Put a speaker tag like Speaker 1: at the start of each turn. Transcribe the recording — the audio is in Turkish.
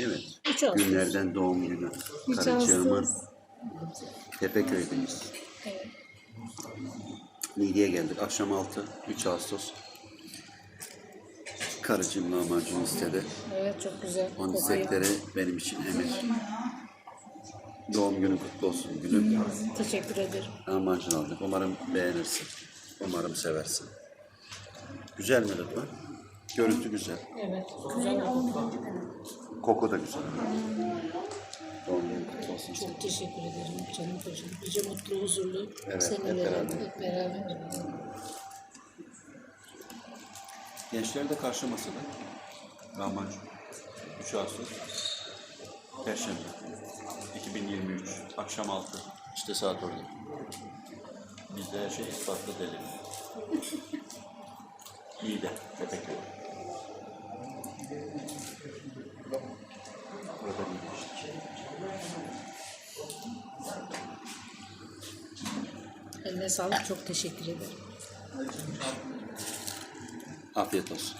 Speaker 1: Evet.
Speaker 2: 3 Ağustos.
Speaker 1: Günlerden doğum günü. Karıcığımın
Speaker 2: Ağustos.
Speaker 1: Tepeköy'deyiz.
Speaker 2: Evet.
Speaker 1: Niğde'ye geldik. Akşam 6, 3 Ağustos. Karıcığım lahmacun istedi.
Speaker 2: Evet çok güzel.
Speaker 1: Onun istekleri benim için emir. Doğum günün kutlu olsun gülüm.
Speaker 2: Teşekkür ederim.
Speaker 1: Lahmacun aldık. Umarım beğenirsin. Umarım seversin. Güzel mi Rıdvan? Görüntü güzel.
Speaker 2: Evet. Güzel oldu.
Speaker 1: Koku da güzel. Doğum günün kutlu olsun.
Speaker 2: Çok teşekkür ederim canım kocam. Nice mutlu, huzurlu
Speaker 1: Evet,
Speaker 2: senelere
Speaker 1: hep beraber.
Speaker 2: hep beraber.
Speaker 1: Gençler de karşı masada. Lahmacun. 3 Ağustos. Perşembe. 2023. Akşam 6. İşte saat orada. Bizde her şey ispatlı delil. İyi de. Tepeköy. Burada
Speaker 2: Eline sağlık. Çok teşekkür ederim.
Speaker 1: Afiyet olsun.